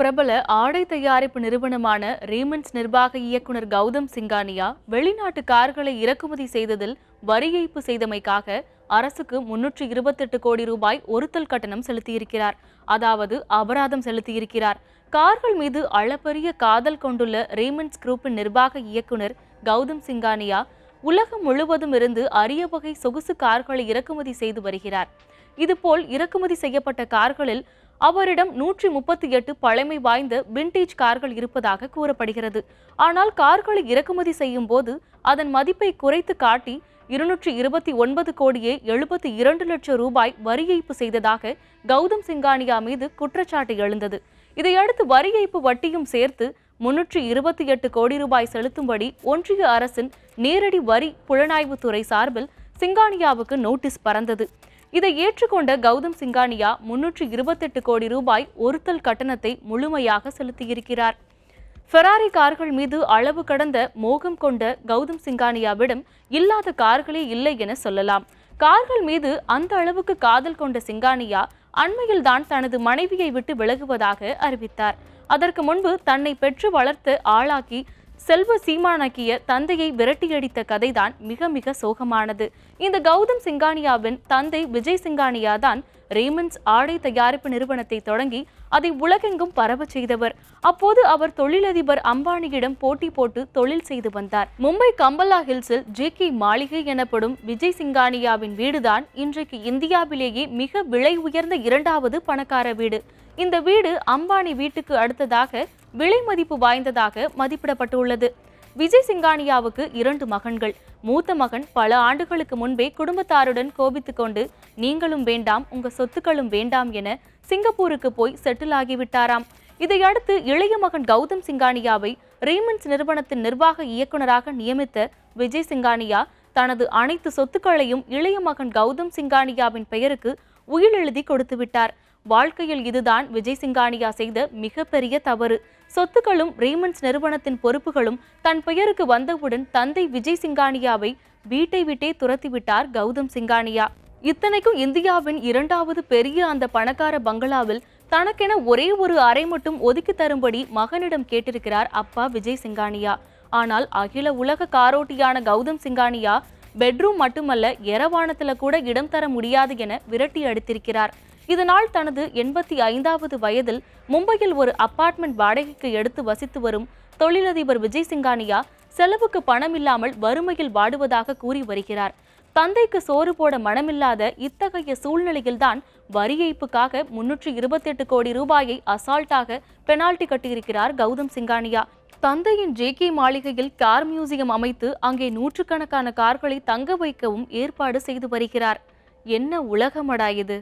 பிரபல ஆடை தயாரிப்பு நிறுவனமான ரீமன்ஸ் நிர்வாக இயக்குனர் கௌதம் சிங்கானியா வெளிநாட்டு கார்களை இறக்குமதி செய்ததில் வரி ஏய்ப்பு செய்தமைக்காக அரசுக்கு முன்னூற்று இருபத்தெட்டு கோடி ரூபாய் ஒருத்தல் கட்டணம் செலுத்தியிருக்கிறார். அதாவது அபராதம் செலுத்தியிருக்கிறார். கார்கள் மீது அளப்பரிய காதல் கொண்டுள்ள ரீமன்ஸ் குரூப்பின் நிர்வாக இயக்குனர் கௌதம் சிங்கானியா உலகம் முழுவதும் இருந்து அரிய வகை சொகுசு கார்களை இறக்குமதி செய்து வருகிறார். இதுபோல் இறக்குமதி செய்யப்பட்ட கார்களில் அவரிடம் நூற்றி முப்பத்தி எட்டு பழமை வாய்ந்த விண்டேஜ் கார்கள் இருப்பதாக கூறப்படுகிறது. ஆனால் கார்களை இறக்குமதி செய்யும் போது அதன் மதிப்பை குறைத்து காட்டி இருநூற்றி இருபத்தி ஒன்பது கோடியே எழுபத்தி இரண்டு லட்சம் ரூபாய் வரி ஏய்ப்பு செய்ததாக கௌதம் சிங்கானியா மீது குற்றச்சாட்டு எழுந்தது. இதையடுத்து வரி ஏய்ப்பு வட்டியும் சேர்த்து முன்னூற்றி இருபத்தி எட்டு கோடி ரூபாய் செலுத்தும்படி ஒன்றிய அரசின் நேரடி வரி புலனாய்வுத்துறை சார்பில் சிங்கானியாவுக்கு நோட்டீஸ் பறந்தது. இதை ஏற்றுக்கொண்ட கௌதம் சிங்கானியா முன்னூற்று இருபத்தெட்டு கோடி ரூபாய் ஒருத்தல் கட்டணத்தை முழுமையாக செலுத்தியிருக்கிறார். ஃபெராரி கார்கள் மீது அளவு கடந்த மோகம் கொண்ட கௌதம் சிங்கானியாவிடம் இல்லாத கார்களே இல்லை என சொல்லலாம். கார்கள் மீது அந்த அளவுக்கு காதல் கொண்ட சிங்கானியா அண்மையில்தான் தனது மனைவியை விட்டு விலகுவதாக அறிவித்தார். அதற்கு முன்பு தன்னை பெற்று வளர்த்து ஆளாக்கி செல்வ சீமானாக்கிய தந்தையை விரட்டியடித்த கதைதான் மிக மிக சோகமானது. இந்த கௌதம் சிங்கானியாவின் தந்தை விஜய் சிங்கானியா தான் ரேமண்ட்ஸ் ஆடை தயாரிப்பு நிறுவனத்தை தொடங்கி அதை உலகெங்கும் பரவச் செய்தவர். அப்போது அவர் தொழிலதிபர் அம்பானியிடம் போட்டி போட்டு தொழில் செய்து வந்தார். மும்பை கம்பலா ஹில்ஸில் ஜே கே மாளிகை எனப்படும் விஜய் சிங்கானியாவின் வீடுதான் இன்றைக்கு இந்தியாவிலேயே மிக விலை உயர்ந்த இரண்டாவது பணக்கார வீடு. இந்த வீடு அம்பானி வீட்டுக்கு அடுத்ததாக விலை மதிப்பு வாய்ந்ததாக மதிப்பிடப்பட்டுள்ளது. விஜய் சிங்கானியாவுக்கு இரண்டு மகன்கள். மூத்த மகன் பல ஆண்டுகளுக்கு முன்பே குடும்பத்தாருடன் கோபித்து கொண்டு நீங்களும் வேண்டாம் உங்க சொத்துக்களும் வேண்டாம் என சிங்கப்பூருக்கு போய் செட்டில் ஆகிவிட்டாராம். இதையடுத்து இளைய மகன் கௌதம் சிங்கானியாவை ரீமன்ஸ் நிறுவனத்தின் நிர்வாக இயக்குநராக நியமித்த விஜய் சிங்கானியா தனது அனைத்து சொத்துக்களையும் இளைய மகன் கௌதம் சிங்கானியாவின் பெயருக்கு உயிரெழுதி கொடுத்துவிட்டார். வாழ்க்கையில் இதுதான் விஜய் சிங்கானியா செய்த மிகப்பெரிய தவறு. சொத்துக்களும் ரீமன்ஸ் நிறுவனத்தின் பொறுப்புகளும் தன் பெயருக்கு வந்தவுடன் தந்தை விஜய் சிங்கானியாவை வீட்டை விட்டே துரத்திவிட்டார் கௌதம் சிங்கானியா. இத்தனைக்கும் இந்தியாவின் இரண்டாவது பெரிய அந்த பணக்கார பங்களாவில் தனக்கென ஒரே ஒரு அறை மட்டும் ஒதுக்கி தரும்படி மகனிடம் கேட்டிருக்கிறார் அப்பா விஜய் சிங்கானியா. ஆனால் அகில உலக காரோட்டியான கௌதம் சிங்கானியா பெட்ரூம் மட்டுமல்ல எரவாணத்தில் கூட இடம் தர முடியாது என விரட்டி அடித்திருக்கிறார். இதனால் தனது எண்பத்தி ஐந்தாவது வயதில் மும்பையில் ஒரு அப்பார்ட்மெண்ட் வாடகைக்கு எடுத்து வசித்து வரும் தொழிலதிபர் விஜய் சிங்கானியா செலவுக்கு பணம் இல்லாமல் வறுமையில் வாடுவதாக கூறி வருகிறார். தந்தைக்கு சோறு போட மனமில்லாத இத்தகைய சூழ்நிலையில்தான் வரி ஏய்ப்புக்காக முன்னூற்றி இருபத்தெட்டு கோடி ரூபாயை அசால்ட்டாக பெனால்டி கட்டியிருக்கிறார் கௌதம் சிங்கானியா. தந்தையின் ஜே கே மாளிகையில் கார் மியூசியம் அமைத்து அங்கே நூற்றுக்கணக்கான கார்களை தங்க வைக்கவும் ஏற்பாடு செய்து வருகிறார். என்ன உலகமடா இது?